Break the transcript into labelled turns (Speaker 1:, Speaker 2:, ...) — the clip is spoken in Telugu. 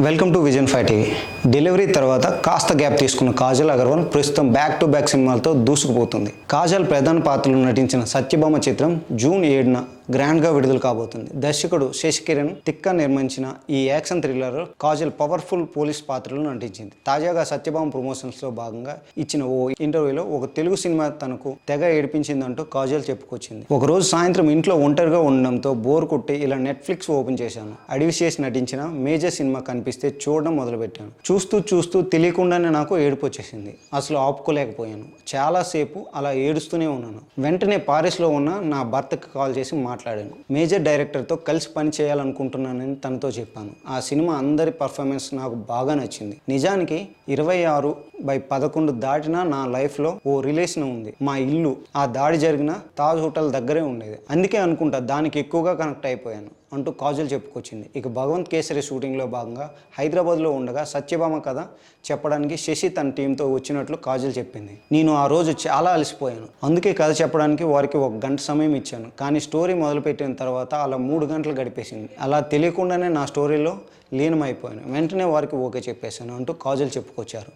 Speaker 1: Welcome to vision five TV delivery తర్వాత కాస్త గ్యాప్ తీసుకున్న కాజల్ అగర్వాల్ ప్రస్తుతం బ్యాక్ టు బ్యాక్ సినిమాలతో దూసుకుపోతుంది. కాజల్ ప్రధాన పాత్రలో నటించిన సత్యభామ చిత్రం జూన్ ఏడున గ్రాండ్గా విడుదల కాబోతుంది. దర్శకుడు శశికిరణ్ తిక్క నిర్మించిన ఈ action thriller Kajal powerful police పాత్రలను నటించింది. తాజాగా సత్యభామ ప్రమోషన్స్లో భాగంగా ఇచ్చిన ఓ ఇంటర్వ్యూలో ఒక తెలుగు సినిమా తనకు తెగ ఏడిపించిందంటూ కాజల్ చెప్పుకొచ్చింది. ఒక రోజు సాయంత్రం ఇంట్లో ఒంటరిగా ఉండడంతో బోర్ కొట్టి ఇలా నెట్ఫ్లిక్స్ ఓపెన్ చేశాను. అడవి చేసి నటించిన మేజర్ సినిమా కనిపిస్తే చూడడం మొదలుపెట్టాను. చూస్తూ చూస్తూ తెలియకుండానే నాకు ఏడుపు వచ్చేసింది. అసలు ఆపుకోలేకపోయాను. చాలాసేపు అలా ఏడుస్తూనే ఉన్నాను. వెంటనే పారిస్లో ఉన్న నా భర్తకు కాల్ చేసి మాట్లాడాను. మేజర్ డైరెక్టర్తో కలిసి పని చేయాలనుకుంటున్నానని తనతో చెప్పాను. ఆ సినిమా అందరి పర్ఫార్మెన్స్ నాకు బాగా నచ్చింది. నిజానికి ఇరవై ఆరు బై పదకొండు దాటిన నా లైఫ్లో ఓ రిలేషన్ ఉంది. మా ఇల్లు ఆ దాడి జరిగిన తాజ్ హోటల్ దగ్గరే ఉండేది. అందుకే అనుకుంటా దానికి ఎక్కువగా కనెక్ట్ అయిపోయాను అంటూ కాజల్ చెప్పుకొచ్చింది. ఇక భగవంత్ కేసరి షూటింగ్లో భాగంగా హైదరాబాద్లో ఉండగా సత్యభామ కథ చెప్పడానికి శశి తన టీంతో వచ్చినట్లు కాజల్ చెప్పింది. నేను ఆ రోజు చాలా అలసిపోయాను. అందుకే కథ చెప్పడానికి వారికి ఒక గంట సమయం ఇచ్చాను. కానీ స్టోరీ మొదలుపెట్టిన తర్వాత అలా మూడు గంటలు గడిపేసింది. అలా తెలియకుండానే నా స్టోరీలో లీనమైపోయాను. వెంటనే వారికి ఓకే చెప్పేశాను అంటూ కాజల్ చెప్పుకొచ్చారు.